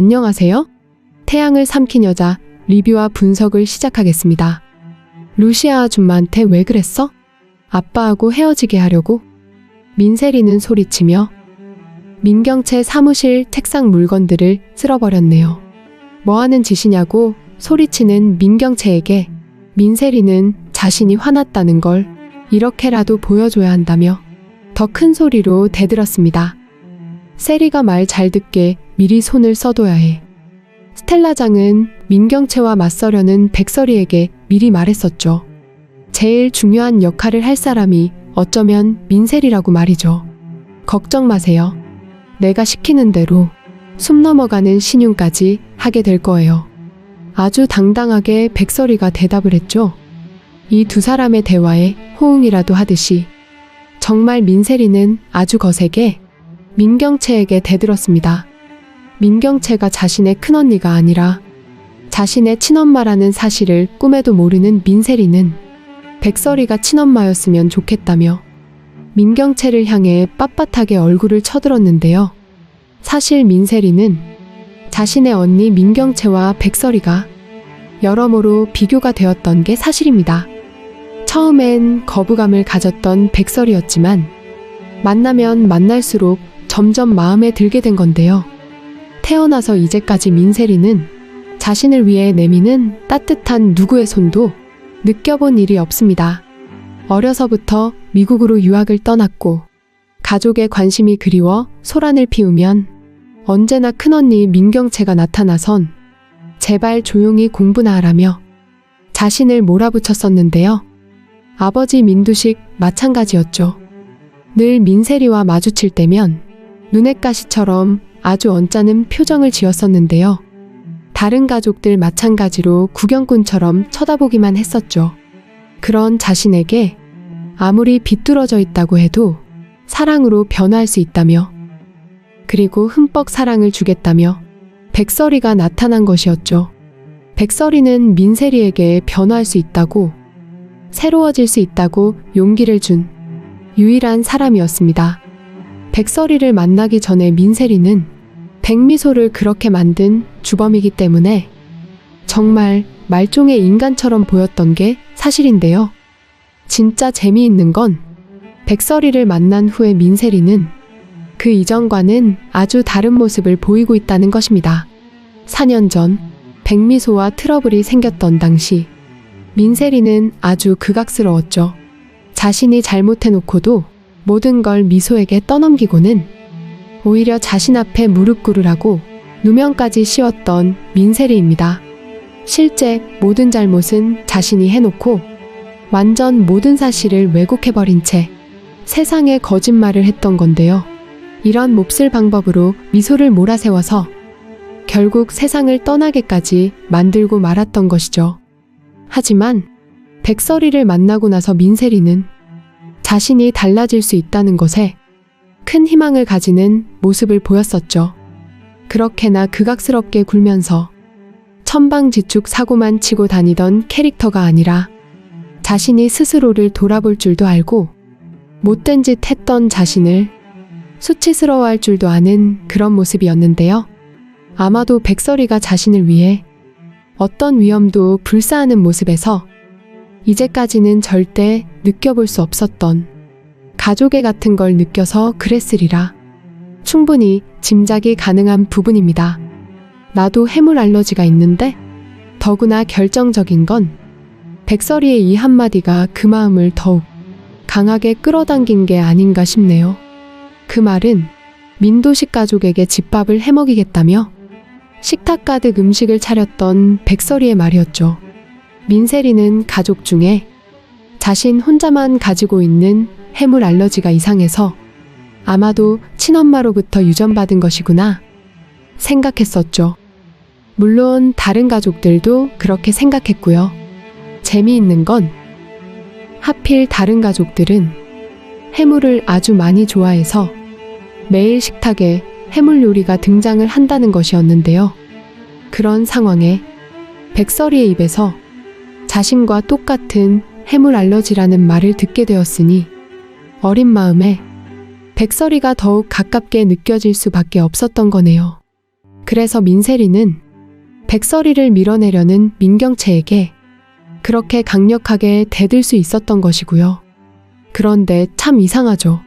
안녕하세요. 태양을 삼킨 여자 리뷰와 분석을 시작하겠습니다. 루시아 아줌마한테 왜 그랬어? 아빠하고 헤어지게 하려고? 민세리는 소리치며 민경채 사무실 책상 물건들을 쓸어버렸네요. 뭐 하는 짓이냐고 소리치는 민경채에게 민세리는 자신이 화났다는 걸 이렇게라도 보여줘야 한다며 더 큰 소리로 대들었습니다. 세리가 말 잘 듣게 미리 손을 써둬야 해. 스텔라장은 민경채와 맞서려는 백설이에게 미리 말했었죠. 제일 중요한 역할을 할 사람이 어쩌면 민셀이라고 말이죠. 걱정 마세요. 내가 시키는 대로 숨 넘어가는 신용까지 하게 될 거예요. 아주 당당하게 백설이가 대답을 했죠. 이 두 사람의 대화에 호응이라도 하듯이 정말 민세리는 아주 거세게 민경채에게 대들었습니다. 민경채가 자신의 큰언니가 아니라 자신의 친엄마라는 사실을 꿈에도 모르는 민세리는 백설이가 친엄마였으면 좋겠다며 민경채를 향해 빳빳하게 얼굴을 쳐들었는데요. 사실 민세리는 자신의 언니 민경채와 백설이가 여러모로 비교가 되었던 게 사실입니다. 처음엔 거부감을 가졌던 백설이었지만 만나면 만날수록 점점 마음에 들게 된 건데요. 태어나서 이제까지 민세리는 자신을 위해 내미는 따뜻한 누구의 손도 느껴본 일이 없습니다. 어려서부터 미국으로 유학을 떠났고 가족의 관심이 그리워 소란을 피우면 언제나 큰언니 민경채가 나타나선 제발 조용히 공부나 하라며 자신을 몰아붙였었는데요. 아버지 민두식 마찬가지였죠. 늘 민세리와 마주칠 때면 눈엣 가시처럼 아주 언짢은 표정을 지었었는데요. 다른 가족들 마찬가지로 구경꾼처럼 쳐다보기만 했었죠. 그런 자신에게 아무리 비뚤어져 있다고 해도 사랑으로 변화할 수 있다며 그리고 흠뻑 사랑을 주겠다며 백설이가 나타난 것이었죠. 백설이는 민세리에게 변화할 수 있다고 새로워질 수 있다고 용기를 준 유일한 사람이었습니다. 백설이를 만나기 전에 민세리는 백미소를 그렇게 만든 주범이기 때문에 정말 말종의 인간처럼 보였던 게 사실인데요. 진짜 재미있는 건 백설이를 만난 후에 민세리는 그 이전과는 아주 다른 모습을 보이고 있다는 것입니다. 4년 전 백미소와 트러블이 생겼던 당시 민세리는 아주 극악스러웠죠. 자신이 잘못해놓고도 모든 걸 미소에게 떠넘기고는 오히려 자신 앞에 무릎 꿇으라고 누명까지 씌웠던 민세리입니다. 실제 모든 잘못은 자신이 해놓고 완전 모든 사실을 왜곡해버린 채 세상에 거짓말을 했던 건데요. 이런 몹쓸 방법으로 미소를 몰아세워서 결국 세상을 떠나게까지 만들고 말았던 것이죠. 하지만 백설이를 만나고 나서 민세리는 자신이 달라질 수 있다는 것에 큰 희망을 가지는 모습을 보였었죠. 그렇게나 극악스럽게 굴면서 천방지축 사고만 치고 다니던 캐릭터가 아니라 자신이 스스로를 돌아볼 줄도 알고 못된 짓 했던 자신을 수치스러워할 줄도 아는 그런 모습이었는데요. 아마도 백설이가 자신을 위해 어떤 위험도 불사하는 모습에서 이제까지는 절대 느껴볼 수 없었던 가족애 같은 걸 느껴서 그랬으리라. 충분히 짐작이 가능한 부분입니다. 나도 해물 알러지가 있는데 더구나 결정적인 건 백설이의 이 한마디가 그 마음을 더욱 강하게 끌어당긴 게 아닌가 싶네요. 그 말은 민도식 가족에게 집밥을 해먹이겠다며 식탁 가득 음식을 차렸던 백설이의 말이었죠. 민세리는 가족 중에 자신 혼자만 가지고 있는 해물 알러지가 이상해서 아마도 친엄마로부터 유전받은 것이구나 생각했었죠. 물론 다른 가족들도 그렇게 생각했고요. 재미있는 건 하필 다른 가족들은 해물을 아주 많이 좋아해서 매일 식탁에 해물 요리가 등장을 한다는 것이었는데요. 그런 상황에 백설이의 입에서 자신과 똑같은 해물 알러지라는 말을 듣게 되었으니 어린 마음에 백설이가 더욱 가깝게 느껴질 수밖에 없었던 거네요. 그래서 민세리는 백설이를 밀어내려는 민경채에게 그렇게 강력하게 대들 수 있었던 것이고요. 그런데 참 이상하죠.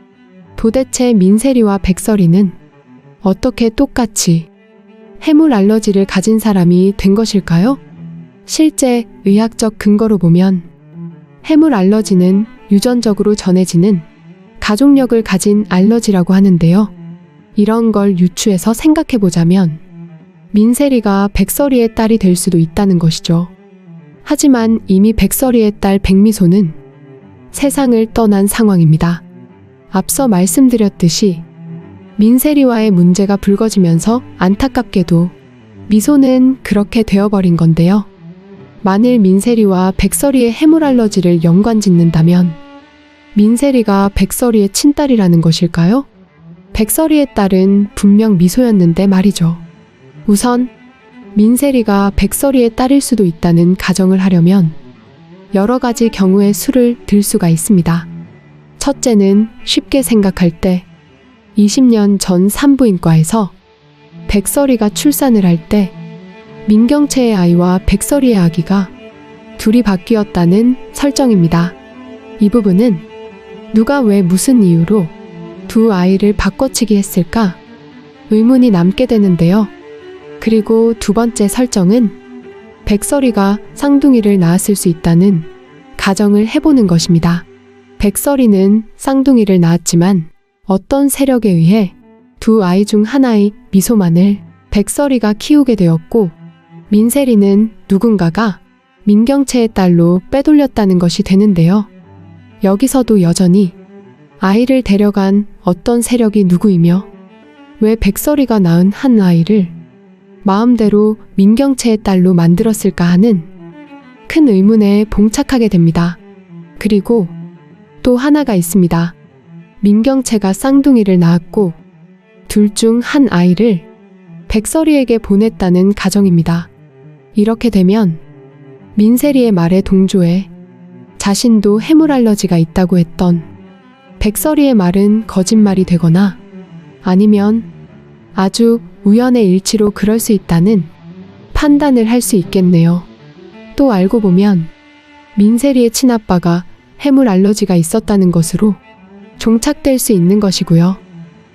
도대체 민세리와 백설이는 어떻게 똑같이 해물 알러지를 가진 사람이 된 것일까요? 실제 의학적 근거로 보면 해물 알러지는 유전적으로 전해지는 가족력을 가진 알러지라고 하는데요. 이런 걸 유추해서 생각해 보자면 민세리가 백설이의 딸이 될 수도 있다는 것이죠. 하지만 이미 백설이의 딸 백미소는 세상을 떠난 상황입니다. 앞서 말씀드렸듯이 민세리와의 문제가 불거지면서 안타깝게도 미소는 그렇게 되어버린 건데요. 만일 민세리와 백설이의 해물 알러지를 연관 짓는다면 민세리가 백설이의 친딸이라는 것일까요? 백설이의 딸은 분명 미소였는데 말이죠. 우선 민세리가 백설이의 딸일 수도 있다는 가정을 하려면 여러 가지 경우의 수를 들 수가 있습니다. 첫째는 쉽게 생각할 때 20년 전 산부인과에서 백설이가 출산을 할 때 민경채의 아이와 백설이의 아기가 둘이 바뀌었다는 설정입니다. 이 부분은 누가 왜 무슨 이유로 두 아이를 바꿔치기 했을까 의문이 남게 되는데요. 그리고 두 번째 설정은 백설이가 쌍둥이를 낳았을 수 있다는 가정을 해보는 것입니다. 백설이는 쌍둥이를 낳았지만 어떤 세력에 의해 두 아이 중 하나의 미소만을 백설이가 키우게 되었고 민세리는 누군가가 민경채의 딸로 빼돌렸다는 것이 되는데요. 여기서도 여전히 아이를 데려간 어떤 세력이 누구이며 왜 백설이가 낳은 한 아이를 마음대로 민경채의 딸로 만들었을까 하는 큰 의문에 봉착하게 됩니다. 그리고 또 하나가 있습니다. 민경채가 쌍둥이를 낳았고 둘 중 한 아이를 백설이에게 보냈다는 가정입니다. 이렇게 되면 민세리의 말에 동조해 자신도 해물 알러지가 있다고 했던 백설이의 말은 거짓말이 되거나 아니면 아주 우연의 일치로 그럴 수 있다는 판단을 할 수 있겠네요. 또 알고 보면 민세리의 친아빠가 해물 알러지가 있었다는 것으로 종착될 수 있는 것이고요.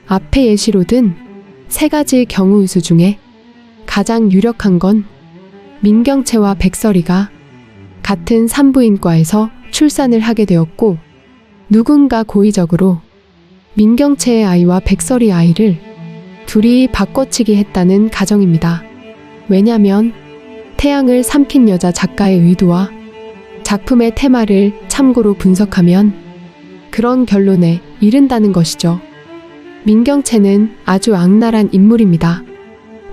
앞에 예시로 든 세 가지 경우 의수 중에 가장 유력한 건 민경채와 백설이가 같은 산부인과에서 출산을 하게 되었고 누군가 고의적으로 민경채의 아이와 백설이 아이를 둘이 바꿔치기 했다는 가정입니다. 왜냐면 태양을 삼킨 여자 작가의 의도와 작품의 테마를 참고로 분석하면 그런 결론에 이른다는 것이죠. 민경채는 아주 악랄한 인물입니다.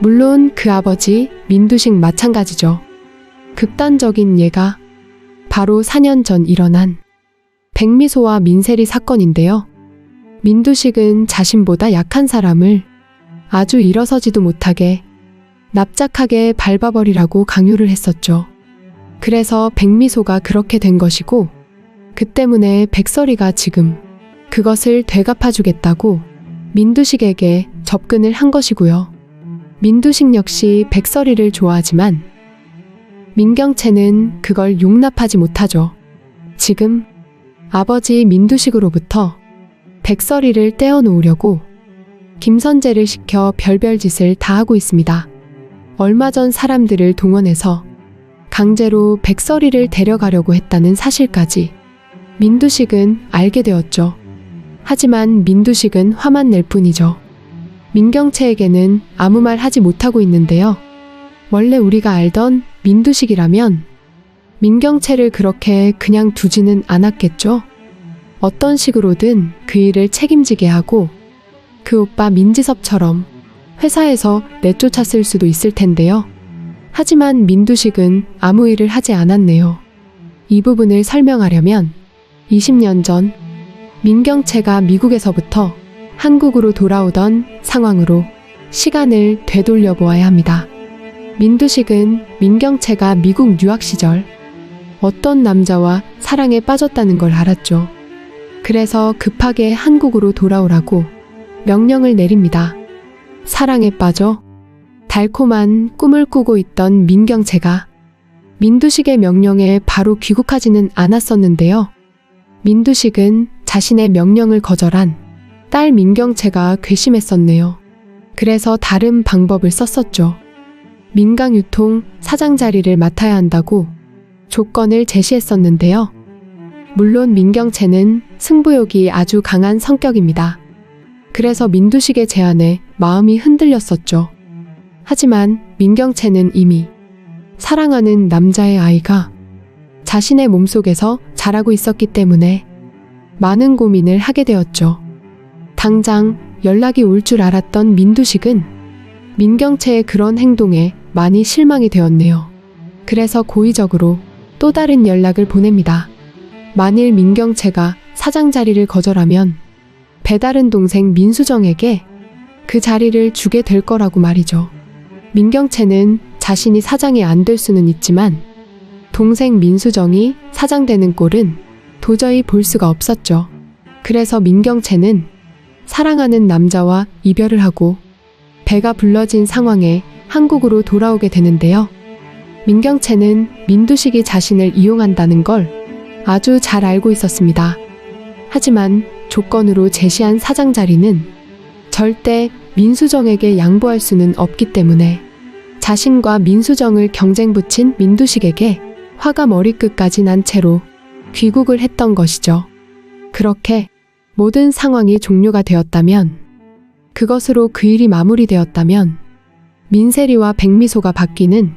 물론 그 아버지 민두식 마찬가지죠. 극단적인 예가 바로 4년 전 일어난 백미소와 민세리 사건인데요. 민두식은 자신보다 약한 사람을 아주 일어서지도 못하게 납작하게 밟아버리라고 강요를 했었죠. 그래서 백미소가 그렇게 된 것이고, 그 때문에 백설이가 지금 그것을 되갚아주겠다고 민두식에게 접근을 한 것이고요. 민두식 역시 백설이를 좋아하지만 민경채는 그걸 용납하지 못하죠. 지금 아버지 민두식으로부터 백설이를 떼어놓으려고 김선재를 시켜 별별 짓을 다 하고 있습니다. 얼마 전 사람들을 동원해서 강제로 백설이를 데려가려고 했다는 사실까지 민두식은 알게 되었죠. 하지만 민두식은 화만 낼 뿐이죠. 민경채에게는 아무 말 하지 못하고 있는데요. 원래 우리가 알던 민두식이라면 민경채를 그렇게 그냥 두지는 않았겠죠? 어떤 식으로든 그 일을 책임지게 하고 그 오빠 민지섭처럼 회사에서 내쫓았을 수도 있을 텐데요. 하지만 민두식은 아무 일을 하지 않았네요. 이 부분을 설명하려면 20년 전 민경채가 미국에서부터 한국으로 돌아오던 상황으로 시간을 되돌려 보아야 합니다. 민두식은 민경채가 미국 유학 시절 어떤 남자와 사랑에 빠졌다는 걸 알았죠. 그래서 급하게 한국으로 돌아오라고 명령을 내립니다. 사랑에 빠져 달콤한 꿈을 꾸고 있던 민경채가 민두식의 명령에 바로 귀국하지는 않았었는데요. 민두식은 자신의 명령을 거절한 딸 민경채가 괘씸했었네요. 그래서 다른 방법을 썼었죠. 민강유통 사장 자리를 맡아야 한다고 조건을 제시했었는데요. 물론 민경채는 승부욕이 아주 강한 성격입니다. 그래서 민두식의 제안에 마음이 흔들렸었죠. 하지만 민경채는 이미 사랑하는 남자의 아이가 자신의 몸속에서 자라고 있었기 때문에 많은 고민을 하게 되었죠. 당장 연락이 올 줄 알았던 민두식은 민경채의 그런 행동에 많이 실망이 되었네요. 그래서 고의적으로 또 다른 연락을 보냅니다. 만일 민경채가 사장 자리를 거절하면 배다른 동생 민수정에게 그 자리를 주게 될 거라고 말이죠. 민경채는 자신이 사장이 안 될 수는 있지만 동생 민수정이 사장 되는 꼴은 도저히 볼 수가 없었죠. 그래서 민경채는 사랑하는 남자와 이별을 하고 배가 불러진 상황에 한국으로 돌아오게 되는데요. 민경채는 민두식이 자신을 이용한다는 걸 아주 잘 알고 있었습니다. 하지만 조건으로 제시한 사장 자리는 절대 민수정에게 양보할 수는 없기 때문에 자신과 민수정을 경쟁 붙인 민두식에게 화가 머리끝까지 난 채로 귀국을 했던 것이죠. 그렇게 모든 상황이 종료가 되었다면 그것으로 그 일이 마무리되었다면 민세리와 백미소가 바뀌는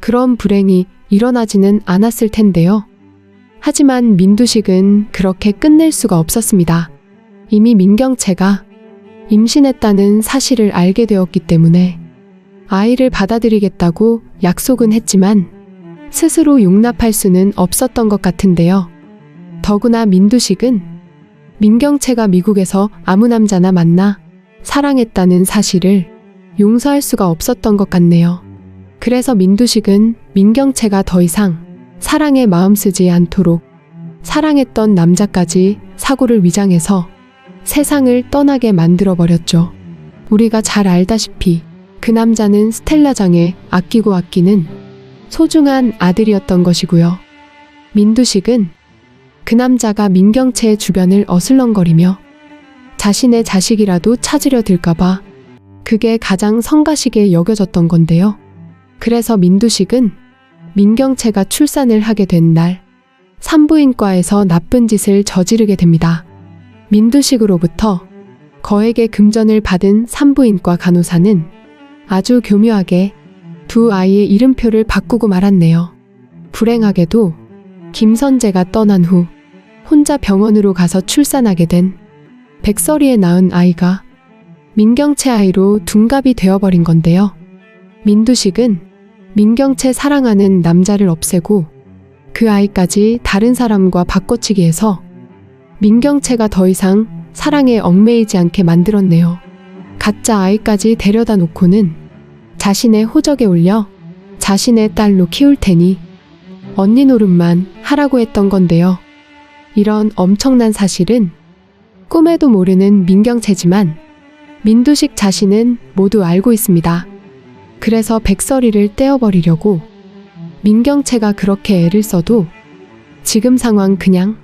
그런 불행이 일어나지는 않았을 텐데요. 하지만 민두식은 그렇게 끝낼 수가 없었습니다. 이미 민경채가 임신했다는 사실을 알게 되었기 때문에 아이를 받아들이겠다고 약속은 했지만 스스로 용납할 수는 없었던 것 같은데요. 더구나 민두식은 민경채가 미국에서 아무 남자나 만나 사랑했다는 사실을 용서할 수가 없었던 것 같네요. 그래서 민두식은 민경채가 더 이상 사랑에 마음 쓰지 않도록 사랑했던 남자까지 사고를 위장해서 세상을 떠나게 만들어 버렸죠. 우리가 잘 알다시피 그 남자는 스텔라장에 아끼고 아끼는 소중한 아들이었던 것이고요. 민두식은 그 남자가 민경채의 주변을 어슬렁거리며 자신의 자식이라도 찾으려 들까봐 그게 가장 성가시게 여겨졌던 건데요. 그래서 민두식은 민경채가 출산을 하게 된 날 산부인과에서 나쁜 짓을 저지르게 됩니다. 민두식으로부터 거액의 금전을 받은 산부인과 간호사는 아주 교묘하게 두 아이의 이름표를 바꾸고 말았네요. 불행하게도 김선재가 떠난 후 혼자 병원으로 가서 출산하게 된 백설이에 낳은 아이가 민경채 아이로 둔갑이 되어버린 건데요. 민두식은 민경채 사랑하는 남자를 없애고 그 아이까지 다른 사람과 바꿔치기 해서 민경채가 더 이상 사랑에 얽매이지 않게 만들었네요. 가짜 아이까지 데려다 놓고는 자신의 호적에 올려 자신의 딸로 키울 테니 언니 노릇만 하라고 했던 건데요. 이런 엄청난 사실은 꿈에도 모르는 민경채지만 민두식 자신은 모두 알고 있습니다. 그래서 백설이를 떼어버리려고 민경채가 그렇게 애를 써도 지금 상황 그냥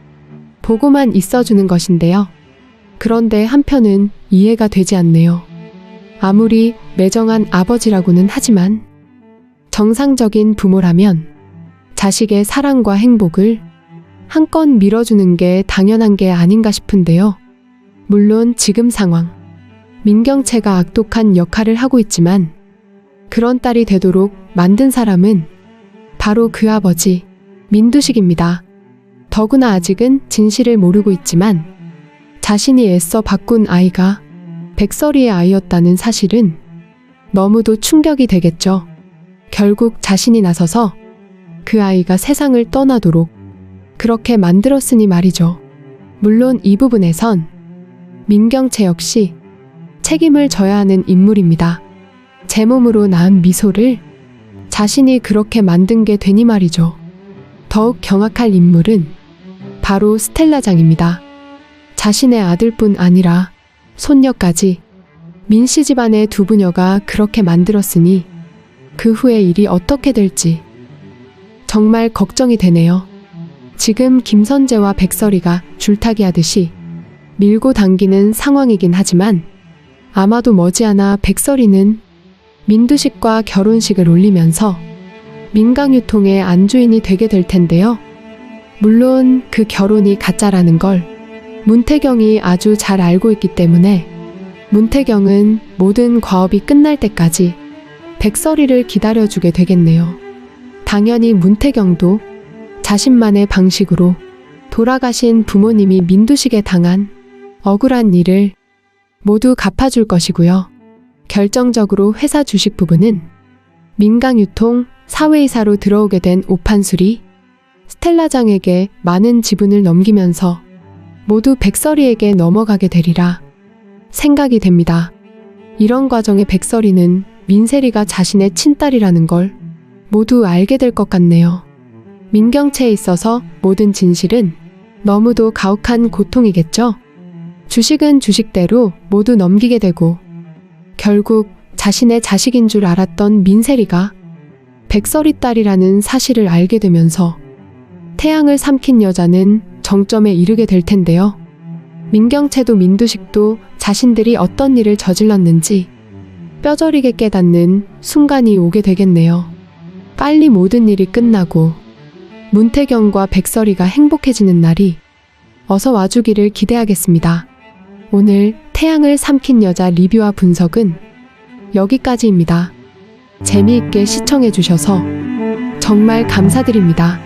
보고만 있어주는 것인데요. 그런데 한편은 이해가 되지 않네요. 아무리 매정한 아버지라고는 하지만 정상적인 부모라면 자식의 사랑과 행복을 한껏 밀어주는 게 당연한 게 아닌가 싶은데요. 물론 지금 상황, 민경채가 악독한 역할을 하고 있지만 그런 딸이 되도록 만든 사람은 바로 그 아버지, 민두식입니다. 더구나 아직은 진실을 모르고 있지만 자신이 애써 바꾼 아이가 백설이의 아이였다는 사실은 너무도 충격이 되겠죠. 결국 자신이 나서서 그 아이가 세상을 떠나도록 그렇게 만들었으니 말이죠. 물론 이 부분에선 민경채 역시 책임을 져야 하는 인물입니다. 제 몸으로 낳은 미소를 자신이 그렇게 만든 게 되니 말이죠. 더욱 경악할 인물은 바로 스텔라장입니다. 자신의 아들뿐 아니라 손녀까지 민씨 집안의 두 부녀가 그렇게 만들었으니 그 후에 일이 어떻게 될지 정말 걱정이 되네요. 지금 김선재와 백설이가 줄타기 하듯이 밀고 당기는 상황이긴 하지만 아마도 머지않아 백설이는 민두식과 결혼식을 올리면서 민강유통의 안주인이 되게 될 텐데요. 물론 그 결혼이 가짜라는 걸 문태경이 아주 잘 알고 있기 때문에 문태경은 모든 과업이 끝날 때까지 백설이를 기다려주게 되겠네요. 당연히 문태경도 자신만의 방식으로 돌아가신 부모님이 민두식에 당한 억울한 일을 모두 갚아줄 것이고요. 결정적으로 회사 주식 부분은 민강유통 사회이사로 들어오게 된 오판술이 스텔라장에게 많은 지분을 넘기면서 모두 백설이에게 넘어가게 되리라 생각이 됩니다. 이런 과정에 백설이는 민세리가 자신의 친딸이라는 걸 모두 알게 될 것 같네요. 민경채에 있어서 모든 진실은 너무도 가혹한 고통이겠죠? 주식은 주식대로 모두 넘기게 되고 결국 자신의 자식인 줄 알았던 민세리가 백설이 딸이라는 사실을 알게 되면서 태양을 삼킨 여자는 정점에 이르게 될 텐데요. 민경채도 민두식도 자신들이 어떤 일을 저질렀는지 뼈저리게 깨닫는 순간이 오게 되겠네요. 빨리 모든 일이 끝나고 문태경과 백설이가 행복해지는 날이 어서 와주기를 기대하겠습니다. 오늘 태양을 삼킨 여자 리뷰와 분석은 여기까지입니다. 재미있게 시청해주셔서 정말 감사드립니다.